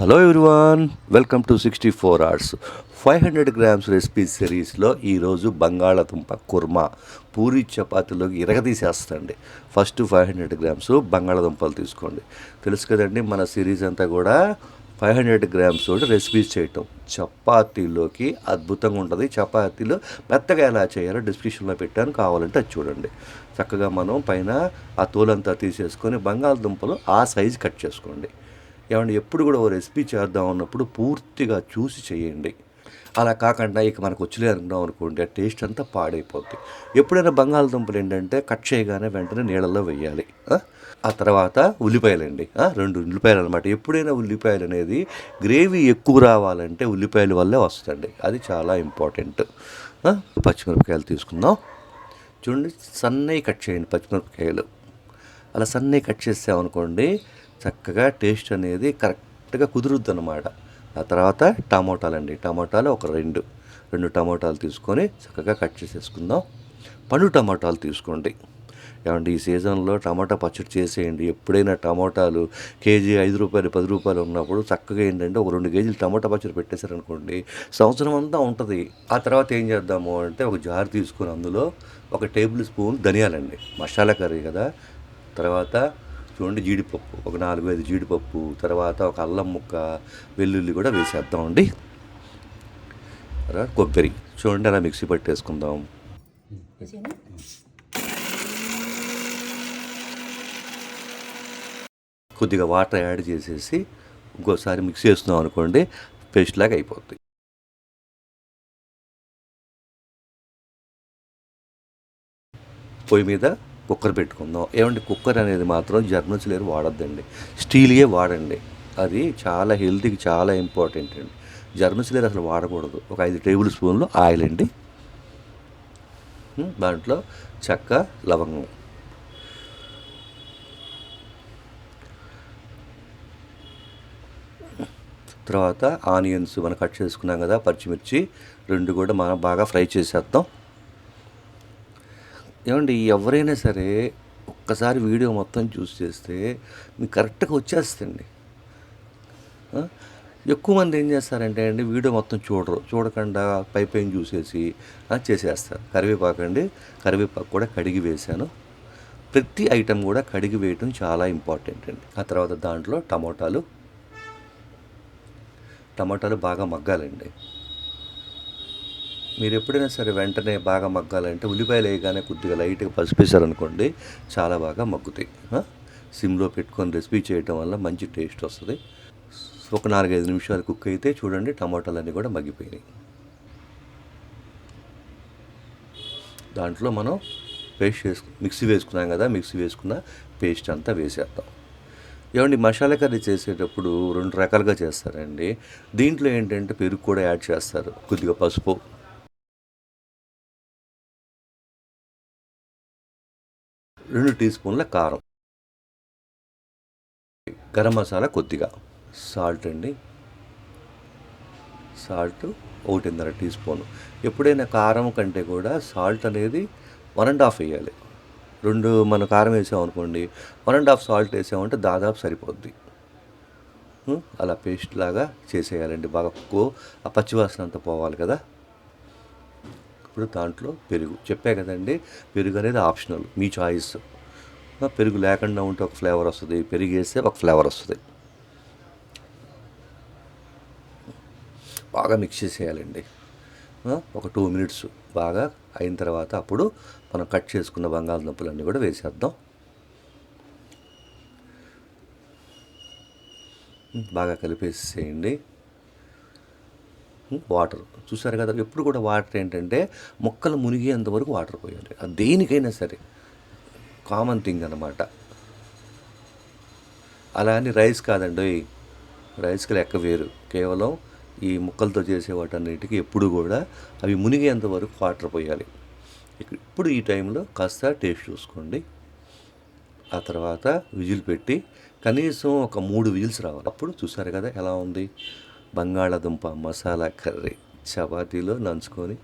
Hello everyone welcome to sixty four hours five hundred grams recipe సిరీస్లో ఈరోజు బంగాళాదుంప కుర్మా. పూరి చపాతీలోకి ఇరగదీసేస్తండి. ఫస్ట్ ఫైవ్ హండ్రెడ్ గ్రామ్స్ బంగాళాదుంపలు తీసుకోండి. తెలుసు కదండి మన సిరీస్ అంతా కూడా ఫైవ్ హండ్రెడ్ గ్రామ్స్ తోటి రెసిపీస్ చేయటం. చపాతీలోకి అద్భుతంగా ఉంటుంది. చపాతీలో మెత్తగా ఎలా చేయాలో డిస్క్రిప్షన్లో పెట్టాను. కావాలంటే అది చూడండి. చక్కగా మనం పైన ఆ తోలంతా తీసేసుకొని బంగాళదుంపలు ఆ సైజు కట్ చేసుకోండి. ఏమంటే ఎప్పుడు కూడా ఓ రెసిపీ చేద్దాం అన్నప్పుడు పూర్తిగా చూసి చేయండి. అలా కాకుండా ఇక మనకు వచ్చలే అనుకున్నాం అనుకోండి ఆ టేస్ట్ అంతా పాడైపోద్ది. ఎప్పుడైనా బంగాళదుంపలు ఏంటంటే కట్ చేయగానే వెంటనే నీళ్ళల్లో వేయాలి. ఆ? తర్వాత ఉల్లిపాయలండి. రెండు ఉల్లిపాయలు అనమాట ఎప్పుడైనా ఉల్లిపాయలు అనేది గ్రేవీ ఎక్కువ రావాలంటే ఉల్లిపాయల వల్లే వస్తుంది అది చాలా ఇంపార్టెంట్. పచ్చిమిరపకాయలు తీసుకుందాం. చూడండి సన్నయి కట్ చేయండి పచ్చిమిరపకాయలు. అలా సన్నయి కట్ చేసామనుకోండి చక్కగా టేస్ట్ అనేది కరెక్ట్గా కుదురుద్ది అనమాట ఆ తర్వాత టమోటాలు అండి టమోటాలు ఒక రెండు రెండు టమోటాలు తీసుకొని చక్కగా కట్ చేసేసుకుందాం. పండు టమోటాలు తీసుకోండి. ఏమండి ఈ సీజన్లో టమాటా పచ్చడి చేసేయండి. ఎప్పుడైనా టమోటాలు కేజీ ఐదు రూపాయలు పది రూపాయలు ఉన్నప్పుడు చక్కగా ఏంటంటే ఒక రెండు కేజీలు టమాటా పచ్చడి పెట్టేశారనుకోండి సంవత్సరం అంతా ఉంటుంది. ఆ తర్వాత ఏం చేద్దాము అంటే ఒక జార్ తీసుకొని అందులో ఒక టేబుల్ స్పూన్ ధనియాలండి. మసాలా కర్రీ కదా. తర్వాత చూడండి జీడిపప్పు. ఒక నాలుగు ఐదు జీడిపప్పు తర్వాత ఒక అల్లం ముక్క వెల్లుల్లి కూడా వేసేద్దామండి. తర్వాత కొబ్బరి. చూడండి అలా మిక్సీ పట్టేసుకుందాం. కొద్దిగా వాటర్ యాడ్ చేసేసి ఇంకోసారి మిక్స్ చేస్తున్నాం అనుకోండి పేస్ట్ లాగా అయిపోద్ది. పొయ్యి మీద కుక్కర్ పెట్టుకుందాం. ఏమంటే కుక్కర్ అనేది మాత్రం జర్మన్స్ లేరు వాడద్దండి. స్టీల్యే వాడండి. అది చాలా హెల్తీకి చాలా ఇంపార్టెంట్ అండి. జర్మన్స్ లేరు అసలు వాడకూడదు. ఒక ఐదు టేబుల్ స్పూన్లు ఆయిల్ అండి. దాంట్లో చెక్క లవంగం. తర్వాత ఆనియన్స్ మనం కట్ చేసుకున్నాం కదా పచ్చిమిర్చి రెండు కూడా మనం బాగా ఫ్రై చేసేద్దాం. ఏమండి ఎవరైనా సరే ఒక్కసారి వీడియో మొత్తం చూసి చేస్తే మీకు కరెక్ట్గా వచ్చేస్తుంది ఎక్కువ మంది ఏం చేస్తారంటే అండి వీడియో మొత్తం చూడరు. చూడకుండా పై పైన చూసేసి చేసేస్తారు. కరివేపాకు అండి కరివేపాకు కూడా కడిగి వేశాను. ప్రతి ఐటెం కూడా కడిగి వేయటం చాలా ఇంపార్టెంట్ అండి. ఆ తర్వాత దాంట్లో టమోటాలు టమాటాలు బాగా మగ్గాలండి. మీరు ఎప్పుడైనా సరే వెంటనే బాగా మగ్గాలంటే ఉల్లిపాయలు వేయగానే కొద్దిగా లైట్గా పసిపేశారనుకోండి చాలా బాగా మగ్గుతాయి. సిమ్లో పెట్టుకొని రెసిపీ చేయటం వల్ల మంచి టేస్ట్ వస్తుంది. ఒక నాలుగైదు నిమిషాలు కుక్ అయితే చూడండి టమాటాలన్నీ కూడా మగ్గిపోయినాయి. దాంట్లో మనం పేస్ట్ వేసుకు మిక్సీ వేసుకున్నాం కదా మిక్సీ వేసుకున్న పేస్ట్ అంతా వేసేద్దాం. ఏమండి మసాలా కర్రీ చేసేటప్పుడు రెండు రకాలుగా చేస్తారండి. దీంట్లో ఏంటంటే పెరుగు కూడా యాడ్ చేస్తారు. కొద్దిగా పసుపు రెండు టీ స్పూన్ల కారం. గరం మసాలా కొద్దిగా. సాల్ట్ అండి. సాల్ట్ ఒకటిన్నర టీ స్పూన్. ఎప్పుడైనా కారం కంటే కూడా సాల్ట్ అనేది వన్ అండ్ హాఫ్ వేయాలి. రెండు మన కారం వేసామనుకోండి వన్ అండ్ హాఫ్ సాల్ట్ వేసామంటే దాదాపు సరిపోద్ది. అలా పేస్ట్ లాగా చేసేయాలండి. బాగా ఆ పచ్చివాసన అంతా పోవాలి కదా. ఇప్పుడు దాంట్లో పెరుగు. చెప్పా కదండి పెరుగు అనేది ఆప్షనల్ మీ చాయిస్. పెరుగు లేకుండా ఉంటే ఒక ఫ్లేవర్ వస్తుంది పెరుగు వేస్తే ఒక ఫ్లేవర్ వస్తుంది. బాగా మిక్స్ చేసేయాలండి. ఒక టూ మినిట్స్ బాగా అయిన తర్వాత అప్పుడు మనం కట్ చేసుకున్న బంగాళదుంపలన్నీ కూడా వేసేద్దాం. బాగా కలిపేసేయండి. వాటర్. చూసారు కదా ఎప్పుడు కూడా వాటర్ ఏంటంటే మొక్కలు మునిగేంత వరకు వాటర్ పోయాలి. అది దేనికైనా సరే. కామన్ థింగ్ అనమాట అలా అని రైస్ కాదండి. రైస్కి లెక్క వేరు. కేవలం ఈ ముక్కలతో చేసే వాటన్నిటికీ ఎప్పుడు కూడా అవి మునిగేంత వరకు వాటర్ పోయాలి. ఇప్పుడు ఈ టైంలో కాస్త టేస్ట్ చూసుకోండి. ఆ తర్వాత విజిల్ పెట్టి కనీసం ఒక మూడు విజిల్స్ రావాలి. అప్పుడు చూసారు కదా ఎలా ఉంది? బంగాళాదుంప మసాలా కర్రీ చపాతీలో నంచుకొని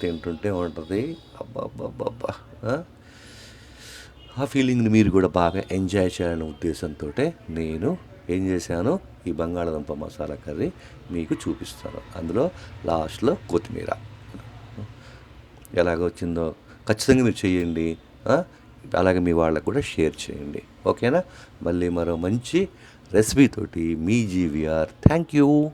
తింటుంటే ఉంటుంది. అబ్బాబ్బాబ్బా ఆ? ఫీలింగ్ని మీరు కూడా బాగా ఎంజాయ్ చేయాలనే ఉద్దేశంతో నేను ఏం చేశాను ఈ బంగాళదుంప మసాలా కర్రీ మీకు చూపిస్తాను. అందులో లాస్ట్లో కొత్తిమీర. ఎలాగ వచ్చిందో ఖచ్చితంగా మీరు చేయండి అలాగే మీ వాళ్ళకు కూడా షేర్ చేయండి. ఓకేనా? మళ్ళీ మరో మంచి రెసిపీతోటి మీ జీవీఆర్. Thank you.